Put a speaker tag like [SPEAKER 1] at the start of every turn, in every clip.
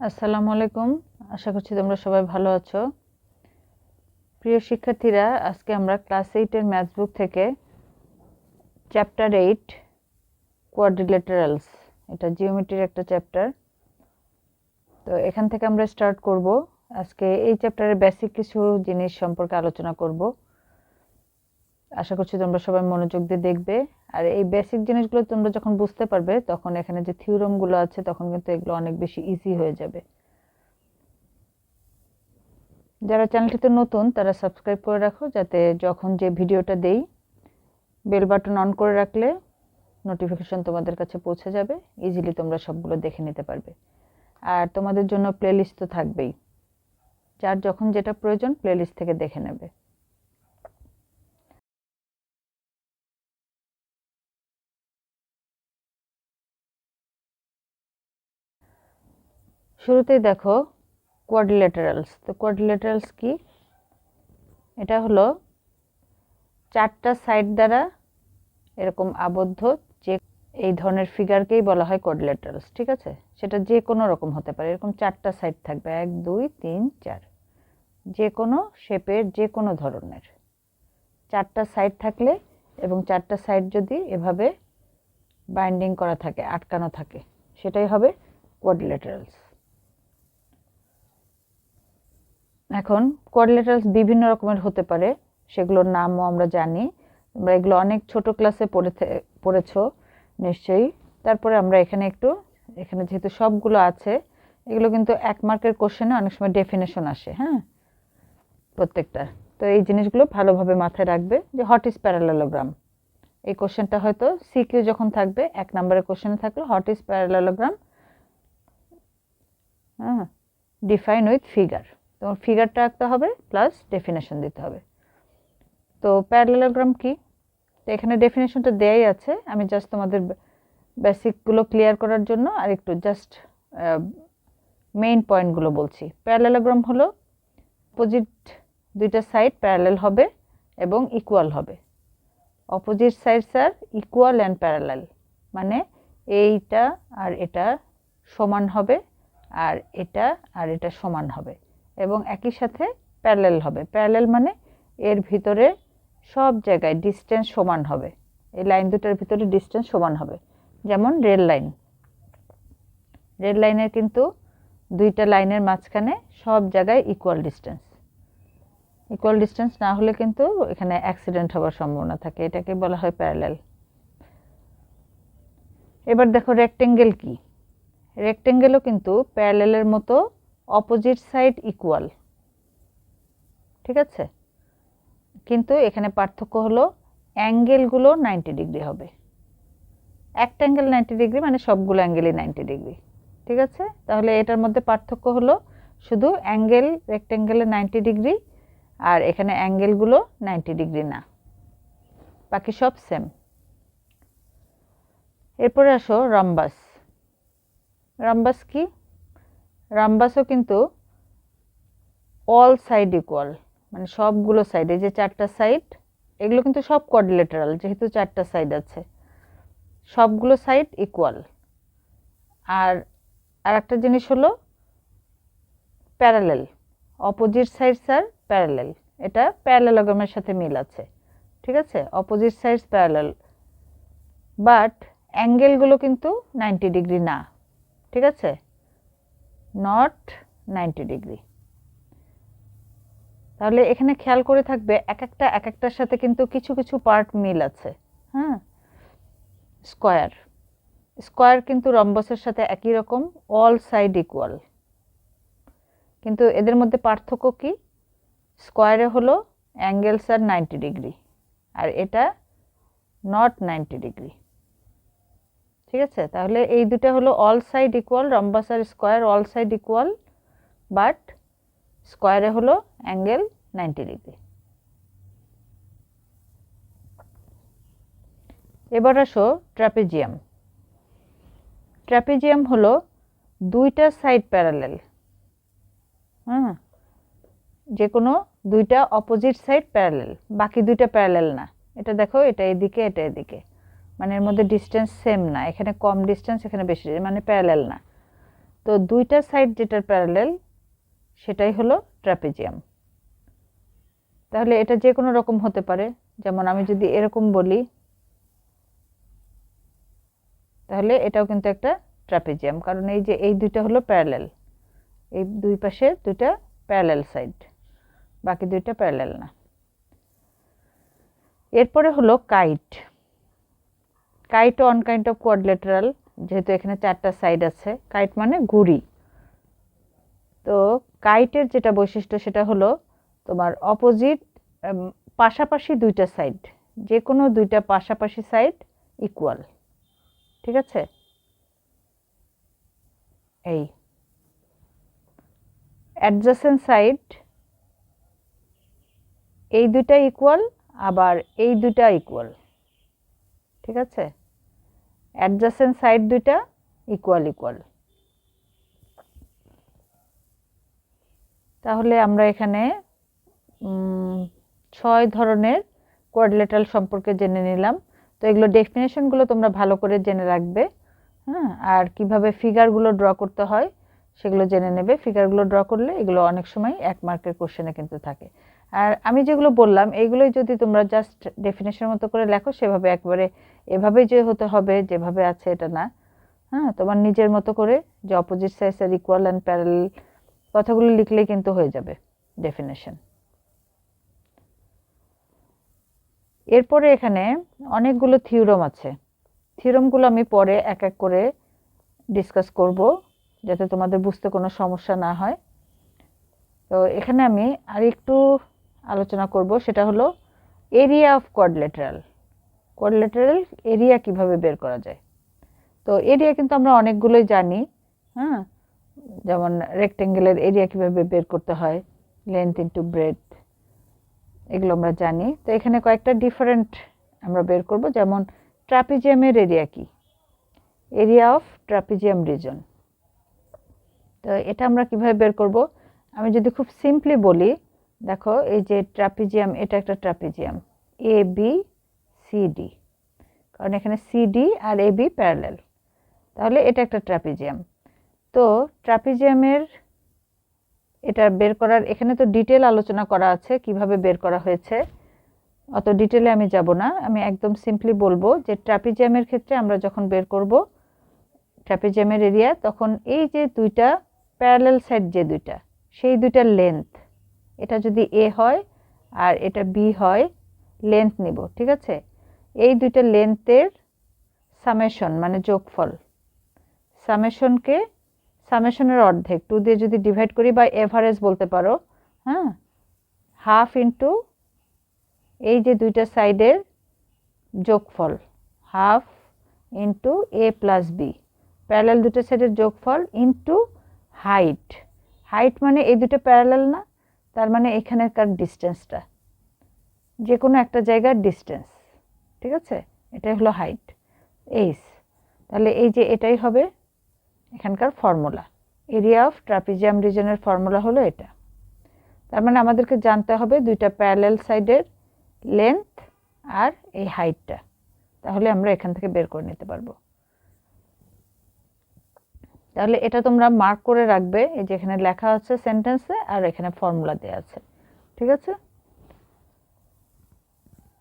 [SPEAKER 1] আসসালামু আলাইকুম। আশা করছি তোমরা সবাই ভালো আছো। প্রিয় শিক্ষার্থীরা, আজকে আমরা ক্লাস এইটের ম্যাথ বুক থেকে চ্যাপ্টার এইট কোয়াড্রিলেটারালস এটা জিওমেট্রির একটা চ্যাপ্টার তো এখান থেকে আমরা স্টার্ট করব। আজকে এই চ্যাপ্টারের বেসিক কিছু জিনিস সম্পর্কে আলোচনা করব। আশা করছি তোমরা সবাই মনোযোগ দিয়ে দেখবে। আর এই বেসিক জিনিসগুলো তোমরা যখন বুঝতে পারবে, তখন এখানে যে থিওরমগুলো আছে, তখন কিন্তু এগুলো অনেক বেশি ইজি হয়ে যাবে। যারা চ্যানেলটিতে নতুন, তারা সাবস্ক্রাইব করে রাখো, যাতে যখন যে ভিডিওটা দেই বেল বাটন অন করে রাখলে নোটিফিকেশন তোমাদের কাছে পৌঁছে যাবে ইজিলি তোমরা সবগুলো দেখে নিতে পারবে। আর তোমাদের জন্য প্লেলিস্ট তো থাকবেই। যার যখন যেটা প্রয়োজন প্লেলিস্ট থেকে দেখে নেবে। শুরুতেই দেখো কোয়াড্রিলেটারালস তো কোয়াড্রিলেটারালস কি? এটা হলো চারটা সাইড দ্বারা এরকম আবদ্ধ যে এই ধরনের ফিগারকেই বলা হয় কোয়াড্রিলেটারালস ঠিক আছে? সেটা যে কোনো রকম হতে পারে, এরকম চারটা সাইড থাকবে, এক, দুই, তিন, চার। যে কোনো শেপের যে কোনো ধরনের। চারটা সাইড থাকলে এবং চারটা সাইড যদি এভাবে বাইন্ডিং করা থাকে, আটকানো থাকে, সেটাই হবে কোয়াড্রিলেটারালস এখন কোয়াড্রিলেটারালস বিভিন্ন রকমের হতে পারে, সেগুলোর নামও আমরা জানি। আমরা এগুলো অনেক ছোট ক্লাসে পড়ে পড়েছো নিশ্চয়ই। তারপরে আমরা এখানে একটু, এখানে যেহেতু সবগুলো আছে, এগুলো কিন্তু এক মার্কের কোশ্চেনে অনেক সময় ডেফিনেশন আসে হ্যাঁ? প্রত্যেকটা। তো এই জিনিসগুলো ভালোভাবে মাথায় রাখবে যে হট ইজ প্যারালেলোগ্রাম এই কোশ্চেনটা হয়তো সিকিউ যখন থাকবে, এক নম্বরের কোশ্চেনে থাকলে হট ইজ প্যারালেলোগ্রাম হ্যাঁ ডিফাইন উইথ ফিগার তোমার ফিগারটা আঁকতে হবে প্লাস ডেফিনেশন দিতে হবে। তো প্যারালেলোগ্রাম কি? তো এখানে ডেফিনেশনটা দেয়াই আছে। আমি জাস্ট তোমাদের বেসিকগুলো ক্লিয়ার করার জন্য আর একটু জাস্ট মেইন পয়েন্টগুলো বলছি। প্যারালেলোগ্রাম হলো অপোজিট দুইটা সাইড প্যারালেল হবে এবং ইকুয়াল হবে। অপোজিট সাইডস আর ইকুয়াল অ্যান্ড প্যারালেল মানে এইটা আর এটা সমান হবে, আর এটা আর এটা সমান হবে। এবং একই সাথে প্যারালেল হবে। প্যারালেল মানে এর ভিতরে সব জায়গায় ডিস্টেন্স সমান হবে। এই লাইন দুটার ভিতরে ডিস্টেন্স সমান হবে। যেমন রেল লাইন। রেল লাইনের কিন্তু দুইটা লাইনের মাঝখানে সব জায়গায় ইকুয়াল ডিস্টেন্স ইকুয়াল ডিস্টেন্স না হলে কিন্তু এখানে অ্যাক্সিডেন্ট হওয়ার সম্ভাবনা থাকে। এটাকে বলা হয় প্যারালেল এবার দেখো রেক্টেঙ্গেল কি? রেক্টেঙ্গেলও কিন্তু প্যারালেলের মতো অপোজিট সাইড ইকুয়াল। ঠিক আছে? কিন্তু এখানে পার্থক্য হলো অ্যাঙ্গেলগুলো নাইনটি ডিগ্রি হবে। একটা অ্যাঙ্গেল নাইনটি ডিগ্রি মানে সবগুলো অ্যাঙ্গেলই নাইনটি ডিগ্রি। ঠিক আছে? তাহলে এটার মধ্যে পার্থক্য হলো শুধু অ্যাঙ্গেল রেক্ট্যাঙ্গেলে নাইনটি ডিগ্রি আর এখানে অ্যাঙ্গেলগুলো নাইনটি ডিগ্রি না। বাকি সব সেম। এরপরে আসো রামবাস। রামবাস কি? রামবাসও কিন্তু অল সাইড ইকুয়াল মানে সবগুলো সাইড এই যে চারটা সাইড এগুলো কিন্তু সব কোয়াড্রিলেটারাল যেহেতু চারটা সাইড আছে। সবগুলো সাইড ইকুয়াল আর আর একটা জিনিস হলো প্যারালেল অপোজিট সাইডস আর প্যারালেল এটা প্যারালেলগ্রামের সাথে মিল আছে, ঠিক আছে? অপোজিট সাইডস প্যারালেল বাট অ্যাঙ্গেলগুলো কিন্তু নাইনটি ডিগ্রি না, ঠিক আছে? নট নাইনটি ডিগ্রি তাহলে এখানে খেয়াল করে থাকবে এক একটা, এক একটার সাথে কিন্তু কিছু কিছু পার্ট মিল আছে হ্যাঁ? স্কোয়ার স্কোয়ার কিন্তু রম্বসের সাথে একই রকম অল সাইড ইকুয়াল কিন্তু এদের মধ্যে পার্থক্য কি? স্কোয়ারে হলো অ্যাঙ্গেলস আর নাইনটি ডিগ্রি আর এটা নট নাইনটি ডিগ্রি ঠিক আছে? তাহলে এই দুটা হলো all side equal rhombus R square all side equal but স্কোয়ারে হলো অ্যাঙ্গেল নাইনটি ডিগ্রি এবার আসো ট্র্যাপেজিয়াম ট্র্যাপেজিয়াম হলো দুইটা সাইড প্যারালেল হ্যাঁ যে কোনো দুইটা অপোজিট সাইড প্যারালেল বাকি দুইটা প্যারালেল না। এটা দেখো, এটা এদিকে এটা এদিকে। মানে এর মধ্যে ডিস্টেন্স সেম না। এখানে কম ডিস্টেন্স এখানে বেশি মানে প্যারালেল না। তো দুইটা সাইড যেটার প্যারালেল সেটাই হলো ট্রাপিজিয়াম তাহলে এটা যে কোনো রকম হতে পারে। যেমন আমি যদি এরকম বলি, তাহলে এটাও কিন্তু একটা ট্রাপিজিয়াম কারণ এই যে এই দুইটা হলো প্যারালেল এই দুই পাশে দুইটা প্যারালেল সাইড বাকি দুইটা প্যারালেল না। এরপরে হলো kite kite on kind of quadrilateral যেহেতু এখানে চারটা সাইড আছে। কাইট মানে ঘুড়ি। তো কাইটের যেটা বৈশিষ্ট্য সেটা হলো তোমার অপোজিট পাশাপাশি দুইটা সাইড যে কোনো দুইটা পাশাপাশি সাইড ইকুয়াল ঠিক আছে? এই। অ্যাডজাসেন্ট সাইড এই দুটা ইকুয়াল আবার এই দুটা ইকুয়াল ঠিক আছে? অ্যাডজাসেন্ট সাইড দুইটা ইকুয়াল ইকুয়াল তাহলে আমরা এখানে ছয় ধরনের কোয়াডলেটাল সম্পর্কে জেনে নিলাম। তো এগুলো ডেফিনেশনগুলো তোমরা ভালো করে জেনে রাখবে হ্যাঁ? আর কীভাবে ফিগারগুলো ড্র করতে হয় সেগুলো জেনে নেবে। ফিগারগুলো ড্র করলে এগুলো অনেক সময় এক মার্কের কোশ্চেনে কিন্তু থাকে। আর আমি যেগুলো বললাম এইগুলোই যদি তোমরা জাস্ট ডেফিনেশন মতো করে লেখো, সেভাবে একবারে এভাবেই যে হতে হবে, যেভাবে আছে এটা না। হ্যাঁ তোমার নিজের মতো করে যে অপোজিট সাইজ আর ইকুয়াল অ্যান্ড প্যারাল কথাগুলো লিখলেই কিন্তু হয়ে যাবে ডেফিনেশন এরপরে এখানে অনেকগুলো থিওরম আছে। থিওরমগুলো আমি পরে এক এক করে ডিসকাস করব, যাতে তোমাদের বুঝতে কোনো সমস্যা না হয়। তো এখানে আমি আর একটু আলোচনা করব, সেটা হলো area of quadrilateral quadrilateral area কীভাবে বের করা যায়? তো এরিয়া কিন্তু আমরা অনেকগুলোই জানি হ্যাঁ? যেমন রেক্টেঙ্গেলের এরিয়া কীভাবে বের করতে হয় লেন্থ ইন্টু ব্রেড এগুলো আমরা জানি। তো এখানে কয়েকটা ডিফারেন্ট আমরা বের করব, যেমন ট্রাপিজিয়ামের এরিয়া কি? এরিয়া অফ ট্রাপিজিয়াম রিজন তো এটা আমরা কীভাবে বের করব? আমি যদি খুব সিম্পলি বলি দেখো, এই যে ট্রাপিজিয়াম, এটা একটা trapezium. A B C D কারণ এখানে সি ডি আর এ বি প্যারালেল তাহলে এটা একটা ট্রাপিজিয়াম। তো ট্রাপিজিয়ামের এটা বের করার, এখানে তো ডিটেল আলোচনা করা আছে কীভাবে বের করা হয়েছে। অত ডিটেলে আমি যাব না। আমি একদম সিম্পলি বলব যে ট্রাপিজিয়ামের ক্ষেত্রে আমরা যখন বের করব ট্রাপিজিয়ামের এরিয়া তখন এই যে দুইটা প্যারালেল সাইড যে দুইটা, সেই দুইটার লেন্থ এটা যদি এ হয় আর এটা বি হয় লেন্থ নিব, ঠিক আছে? এই দুইটা লেন্থের সামেশন মানে যোগফল। সামেশনকে সামেশনের অর্ধেক টু দিয়ে যদি ডিভাইড করি বা এভারেজ বলতে পারো হ্যাঁ? হাফ ইন্টু এই যে দুইটা সাইডের যোগফল half into A plus B parallel দুটো সাইডের যোগফল ইন্টু হাইট হাইট মানে এই দুটো প্যারালাল না? তার মানে এখানেকার ডিস্টেন্সটা যে কোনো একটা জায়গার ডিস্টেন্স ঠিক আছে? এটাই হলো হাইট এইস তাহলে এই যে এটাই হবে এখানকার ফর্মুলা এরিয়া অফ ট্রাপিজিয়াম রিজনের ফর্মুলা হলো এটা। তার মানে আমাদেরকে জানতে হবে দুইটা প্যারালেল সাইডের লেন্থ আর এই হাইটটা তাহলে আমরা এখান থেকে বের করে নিতে পারব। তাহলে এটা তোমরা মার্ক করে রাখবে, এই যে এখানে লেখা আছে সেন্টেন্সে আর এখানে ফর্মুলা দেওয়া আছে, ঠিক আছে?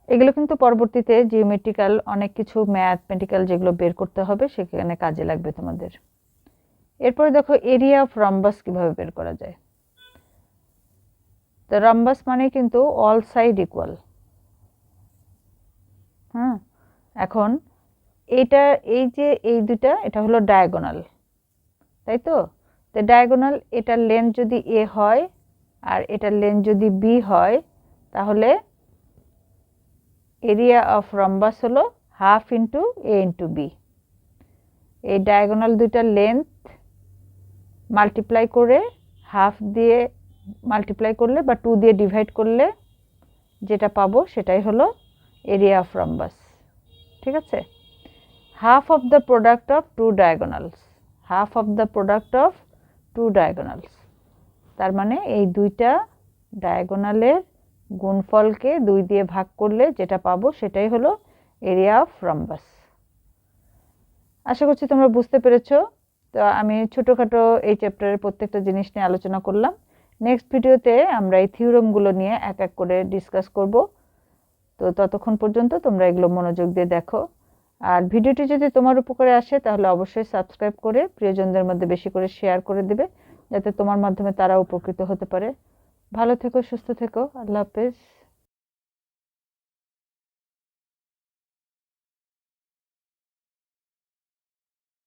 [SPEAKER 1] এগুলো কিন্তু পরবর্তীতে জিওমেট্রিক্যাল অনেক কিছু ম্যাথমেটিক্যাল যেগুলো বের করতে হবে, সেখানে কাজে লাগবে তোমাদের। এরপরে দেখো এরিয়া অফ রম্বাস কীভাবে বের করা যায়। তো রম্বাস মানে কিন্তু অল সাইড ইকুয়াল হ্যাঁ? এখন এইটা, এই যে এই দুটা এটা হলো ডায়াগোনাল তাই তো? তো ডায়াগোনাল এটার লেন্থ যদি এ হয় আর এটার লেন্থ যদি বি হয়, তাহলে এরিয়া অফ রম্বাস হলো half into A into B এই ডায়াগোনাল দুইটার লেন্থ মাল্টিপ্লাই করে হাফ দিয়ে মাল্টিপ্লাই করলে বা টু দিয়ে ডিভাইড করলে যেটা পাবো সেটাই হলো এরিয়া অফ রম্বাস ঠিক আছে? Half of the product of two diagonals half of the product of two diagonals তার মানে এই দুইটা ডায়াগোনালের গুণফলকে দুই দিয়ে ভাগ করলে যেটা পাবো সেটাই হলো এরিয়া অফ রম্বাস আশা করছি তোমরা বুঝতে পেরেছ। তো আমি ছোটোখাটো এই চ্যাপ্টারের প্রত্যেকটা জিনিস নিয়ে আলোচনা করলাম। নেক্সট ভিডিওতে আমরা এই থিওরমগুলো নিয়ে এক এক করে ডিসকাস করব। তো ততক্ষণ পর্যন্ত তোমরা এগুলো মনোযোগ দিয়ে দেখো। আর ভিডিওটি যদি তোমার উপকারে আসে, তাহলে অবশ্যই সাবস্ক্রাইব করে প্রিয়জনদের মধ্যে বেশি করে শেয়ার করে দেবে, যাতে তোমার মাধ্যমে তারা উপকৃত হতে পারে। ভালো থেকো, সুস্থ থেকো। আল্লাহ হাফেজ।